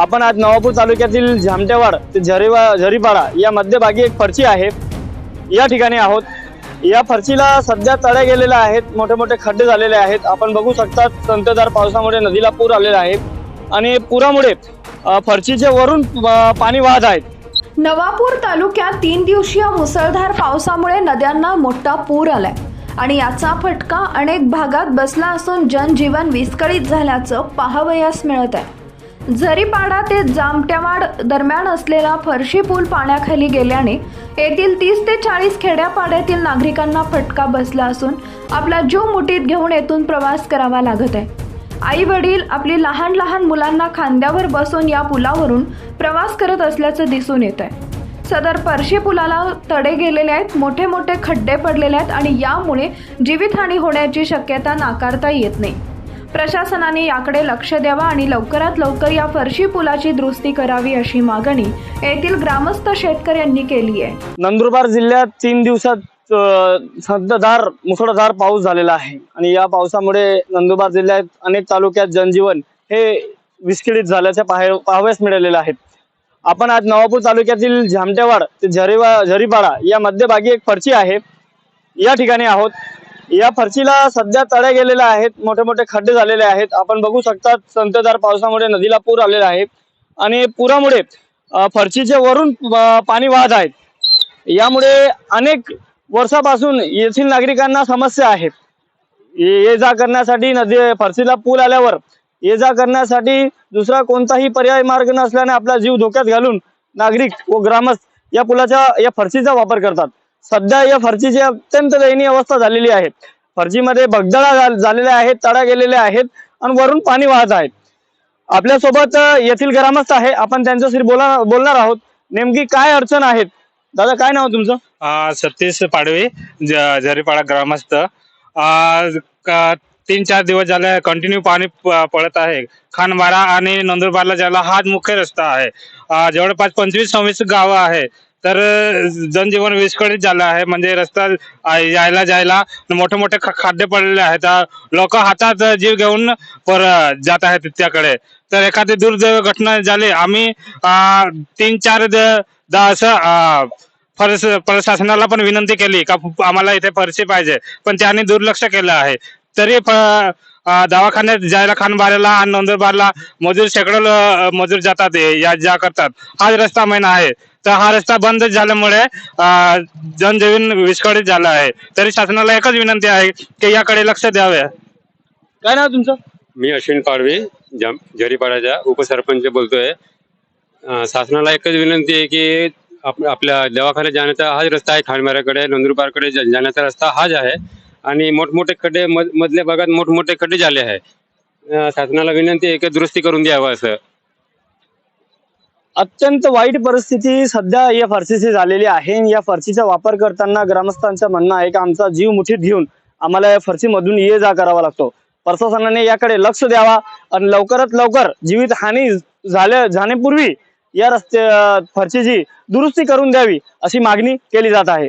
आपण आज नवापूर तालुक्यातील झामटेवाड ते झरीवा झरीपाडा या मध्यभागी एक फरची आहे. या ठिकाणी आहोत. या फरशीला सध्या तळ्या गेलेल्या आहेत. मोठे मोठे खड्डे झालेले आहेत. आपण बघू शकता संततधार पावसामुळे नदीला पूर आलेला आहे. आणि पुरामुळे अ, वरून पाणी वाहत आहेत नवापूर तालुक्यात तीन दिवसीय मुसळधार पावसामुळे नद्यांना मोठा पूर आलाय. आणि याचा फटका अनेक भागात बसला असून जनजीवन विस्कळीत झाल्याचं पाहावयास मिळत आहे. झरीपाडा ते जामट्यावाड दरम्यान असलेला फरशी पूल पाण्याखाली गेल्याने येथील तीस ते चाळीस खेड्यापाड्यातील नागरिकांना फटका बसला असून आपला जीव मुठीत घेऊन येथून प्रवास करावा लागत आहे. आई वडील आपली लहान लहान मुलांना खांद्यावर बसून या पुलावरून प्रवास करत असल्याचं दिसून येत आहे. सदर परशी पुलाला तडे गेलेले आहेत मोठे मोठे खड्डे पडलेले आहेत आणि यामुळे जीवितहानी होण्याची शक्यता नाकारता येत नाही. प्रशासनाने याकडे लक्ष द्यावा आणि लवकरात लवकर या फरशी पुलाची दुरुस्ती करावी अशी मागणी येथील ग्रामस्थ शेतकऱ्यांनी केली आहे. नंदुरबार जिल्ह्यात तीन दिवसात संततधार मुसळधार पाऊस झालेला आहे. आणि या पावसामुळे नंदुरबार जिल्ह्यात अनेक तालुक्यात जनजीवन हे विस्कळीत झाल्याचे पाहाय पाहावयास मिळालेले आहेत. आपण आज नवापूर तालुक्यातील झामटेवाड ते झरीवा झरीपाडा या मध्यभागी एक फरची आहे. या ठिकाणी आहोत. या फरशीला सध्या तळ्या गेलेल्या आहेत मोठे मोठे खड्डे झालेले आहेत. आपण बघू शकता संततधार पावसामुळे नदीला पूर आलेला आहे. आणि पुरामुळे फरशीचे वरून पाणी वाहत आहेत यामुळे अनेक वर्षापासून येथील नागरिकांना समस्या आहेत ये जा करण्यासाठी नदी फरशीला पूल आल्यावर ये जा करण्यासाठी दुसरा कोणताही पर्याय मार्ग नसल्याने आपला जीव धोक्यात घालून नागरिक व ग्रामस्थ या पुलाच्या या फरशीचा वापर करतात. सध्या या फरशीची अत्यंत दयनीय अवस्था झालेली आहे. फरशीमध्ये भगदळा झालेल्या आहेत तडा गेलेल्या आहेत आणि वरून पाणी वाहत आहेत. आपल्यासोबत येथील ग्रामस्थ आहे. आपण त्यांच्याशी बोला बोलणार आहोत. नेमकी काय अडचण आहेत? दादा काय नाव तुमचं? सतीश पाडवे झरीपाडा ग्रामस्थ. तीन चार दिवस झाले कंटिन्यू पाणी पडत आहे. खानबारा आणि नंदुरबारला जायला हाच मुख्य रस्ता आहे. जवळपास पंचवीस सव्वीस गावं आहे. तर जनजीवन विस्कळीत झालं आहे. म्हणजे रस्ता यायला जायला मोठे मोठे ख- पडलेले आहेत. लोक हातात जीव घेऊन पर जात आहेत त्याकडे. तर एखादी दुर्दैव घटना झाली आम्ही तीन चार द- दा असं प्रशासनाला पण विनंती केली का आम्हाला इथे फरशी पाहिजे. पण त्यांनी दुर्लक्ष केलं आहे. तरी प- दवाखान्यात जायला खानबारेला आणि नंदुरबारला मजूर शेकडो मजूर जातात या जा करतात. हाच रस्ता महिना आहे. तर हा रस्ता बंद झाल्यामुळे जनजीवन विस्कळीत झालं आहे. तरी शासनाला एकच विनंती आहे की याकडे लक्ष द्यावे. काय नाव तुमचं? मी अश्विन पाडवी जम उपसरपंच बोलतोय. शासनाला एकच विनंती आहे की आप- आपल्या दवाखान्यात जाण्याचा हाच रस्ता आहे. खांडमाऱ्याकडे नंदुरबारकडे जाण्याचा रस्ता हाच आहे. आणि मोठमोठे खड्डे मधल्या भागात मोठमोठे खड्डे झाले आहे. शासनाला विनंती आहे की दुरुस्ती करून द्यावं असं. अत्यंत वाईट परिस्थिती सध्या या फरशीची झालेली आहे या फरशीचा वापर करताना ग्रामस्थांचं म्हणणं आहे की आमचा जीव मुठीत घेऊन आम्हाला या फरशीमधून ये जा करावा लागतो. प्रशासनाने याकडे लक्ष द्यावा आणि लवकरात लवकर जीवित हानी झाल्या जाण्यापूर्वी या रस्ते फरशीची दुरुस्ती करून द्यावी अशी मागणी केली जात आहे.